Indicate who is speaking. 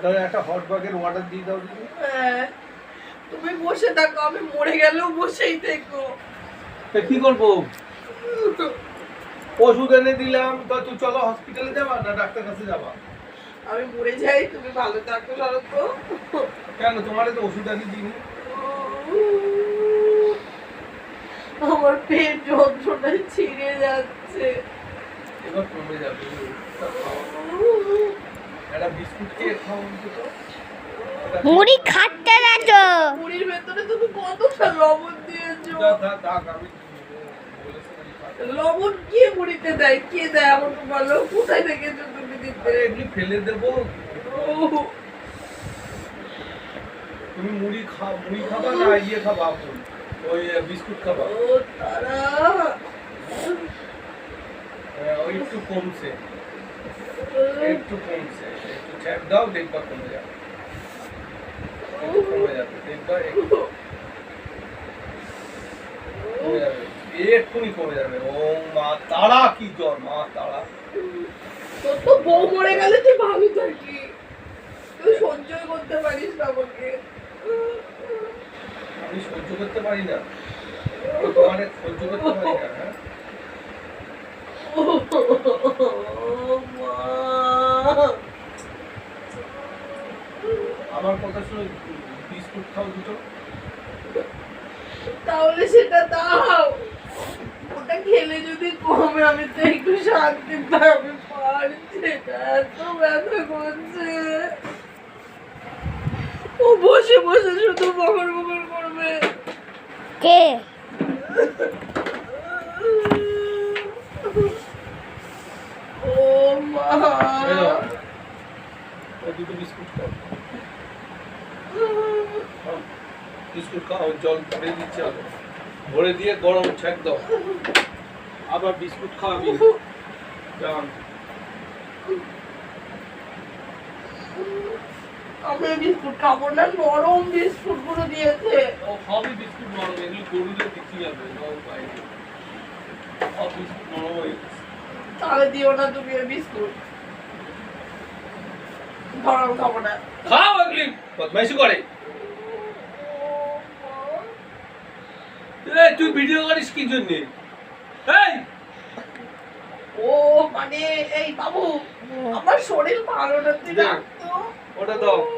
Speaker 1: তাহলে একটা হট বাগের অর্ডার দিয়ে দাও দিদি।
Speaker 2: হ্যাঁ তুমি বসে থাকো আমি মরে গেলেও বসেই থেকো।
Speaker 1: তা কি করব? ওষুধ এনে দিলাম তা তুই চলো হসপিটালে যাবা না ডাক্তার কাছে যাবা?
Speaker 2: আমি মরে যাই তুমি ভালো থাকো তো
Speaker 1: কেন তোমার তো ওষুধ এনে দিইনি।
Speaker 2: আমার পেট যন্ত্রণায় ছিঁড়ে যাচ্ছে।
Speaker 1: এবার কমে যাবে। একটা বিস্কুট খেয়ে খাও অন্তত।
Speaker 3: মুড়ি খাটতে না তো।
Speaker 2: মুড়ির ভেতরে তুমি কতটা লবণ দিয়েছ?
Speaker 1: যা, যা, থাক, আমি বলেছিলাম,
Speaker 2: লবণ কে মুড়িতে দেয়? কে দেয় আমাকে বলো? কোথায় দেখেছ তুমি দিতে?
Speaker 1: এমনি ফেলে দেবো। তুমি মুড়ি খা মুড়ি খাবা না ইয়ে খাবা? ওই বিস্কুট খাবা।
Speaker 2: ও তারা।
Speaker 1: হ্যাঁ, ওই একটু কমছে। একটু কমছে একটু চ্যাপ দাও দেখবা কমে যাবে। কমে যাবে দেখবা কমে যাবে। এক্ষুনি কমে যাবে। ও মা তারা কি জ্বর মা তারা।
Speaker 2: তোর তো বউ মরে গেলে তুই ভালো থাকি তুই সহ্যই করতে পারিস না আমাকে।
Speaker 1: আমি সহ্য করতে পারি না। সহ্য করতে পারি না হ্যাঁ? আমার কথা শুনে বিস্কুট খাও দুটো।
Speaker 2: তাহলে সেটা দাও। ওটা খেলে যদি কমে আমি তো একটু শান্তি আমি পারছি এত ব্যথা করছে। ও বসে বসে শুধু বকর বকর করবে।
Speaker 3: কে
Speaker 2: ও মা
Speaker 1: এই নাও। ওই দুটো বিস্কুট খাও। খাও। বিস্কুট খাও জল ভরে দিচ্ছে ভরে দিয়ে গরম ছ্যাক দাও। আবার বিস্কুট আমি
Speaker 2: আমি বিস্কুট খাব না নরম বিস্কুটগুলো দিয়েছে।
Speaker 1: ও সবই বিস্কুট নরম এগুলো গরুদের দিচ্ছি যাবে সব বাইরে। সব বিস্কুট নরম হয়ে
Speaker 2: তাহলে দিও না তুমি বিস্কুট। গরম খাব না।
Speaker 1: খাও এগুলি বদমাইশি করে। এই তুই ভিডিও করিস কি জন্য? এই!
Speaker 2: ও মানে এই বাবু আমার শরীর ভালো না তুই
Speaker 1: ওটা দাও।